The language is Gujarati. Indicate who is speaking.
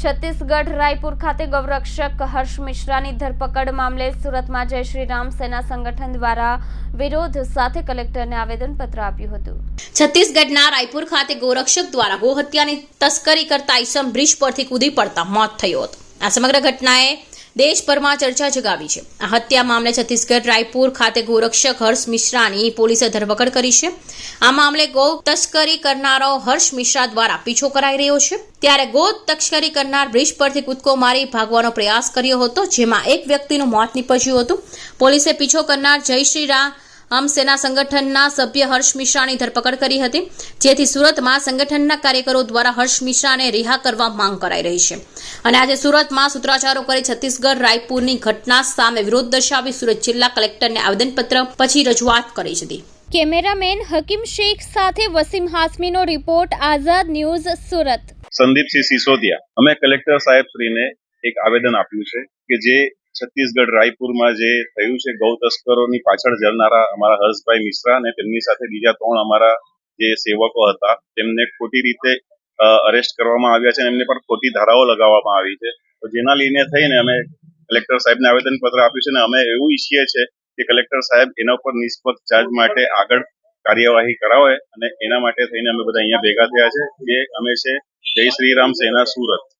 Speaker 1: છત્તીસગઢ રાયપુર ખાતે ગૌરક્ષક હર્ષ મિશ્રાની ધરપકડ મામલે સુરતમાં જય શ્રી રામ સેના સંગઠન દ્વારા વિરોધ સાથે કલેક્ટરને આવેદનપત્ર આપ્યું હતું.
Speaker 2: છત્તીસગઢના રાયપુર ખાતે ગૌરક્ષક દ્વારા ગોહત્યાની તસ્કરી કરતા ઈસમ બ્રિજ પરથી કૂદી પડતા મોત થયું હતું. આ સમગ્ર ઘટનાએ દેશભરમાં ચર્ચા જગાવી છે. આ હત્યા મામલે છત્તીસગઢ રાયપુર ખાતે ગોરક્ષક હર્ષ મિશ્રાની પોલીસે ધરપકડ કરી છે. આ મામલે ગૌ તસ્કરી કરનારો હર્ષ મિશ્રા દ્વારા પીછો કરાઈ રહ્યો છે. ત્યારે ગૌ તસ્કરી કરનાર બ્રિજ પરથી કૂદકો મારી ભાગવાનો પ્રયાસ કર્યો હતો, જેમાં એક વ્યક્તિનું મોત નીપજ્યું હતું. પોલીસે પીછો કરનાર જય શ્રી રામ આમ સેના સંગઠનના સભ્ય હર્ષ મિશ્રાની ધરપકડ કરી હતી જેથી સુરતમાં સંગઠનના કાર્યકરો દ્વારા હર્ષ મિશ્રાને રિહા કરવા માંગ કરાઈ રહી છે. અને આજે સુરતમાં સૂત્રાચારો કરી છત્તીસગઢ રાયપુરની ઘટના સામે વિરોધ દર્શાવી સુરત જિલ્લા કલેક્ટરને આવેદનપત્ર પછી રજૂઆત કરી હતી.
Speaker 1: કેમેરામેન હકીમ શેખ સાથે વસીમ હાસમીનો રિપોર્ટ આઝાદ ન્યૂઝ સુરત.
Speaker 3: સંદીપસિંહ સિસોદિયા. અમે કલેક્ટર સાહેબ શ્રીને એક આવેદન આપ્યું છે કે જે છત્તીસગઢ રાયપુરમાં જે થયું છે ગૌ તસ્કરોની પાછળ જનારા અમારા હર્ષભાઈ મિશ્રા અને તેમની સાથે બીજા ત્રણ અમારા જે સેવકો હતા, તેમને ખોટી રીતે અરેસ્ટ કરવામાં આવ્યા છે અને એમને પર ખોટી ધારાઓ લગાવવામાં આવી છે. તો જેના લઈને થઈને અમે કલેક્ટર સાહેબને આવેદન પત્ર આપ્યું છે અને અમે એવું ઈચ્છીએ છીએ કે કલેક્ટર સાહેબ એના ઉપર નિષ્પક્ષ ચાર્જ માટે આગળ કાર્યવાહી કરાવે અને એના માટે થઈને અમે બધા અહીંયા ભેગા થયા છે. જે અમે છે જય શ્રી રામ સેના સુરત.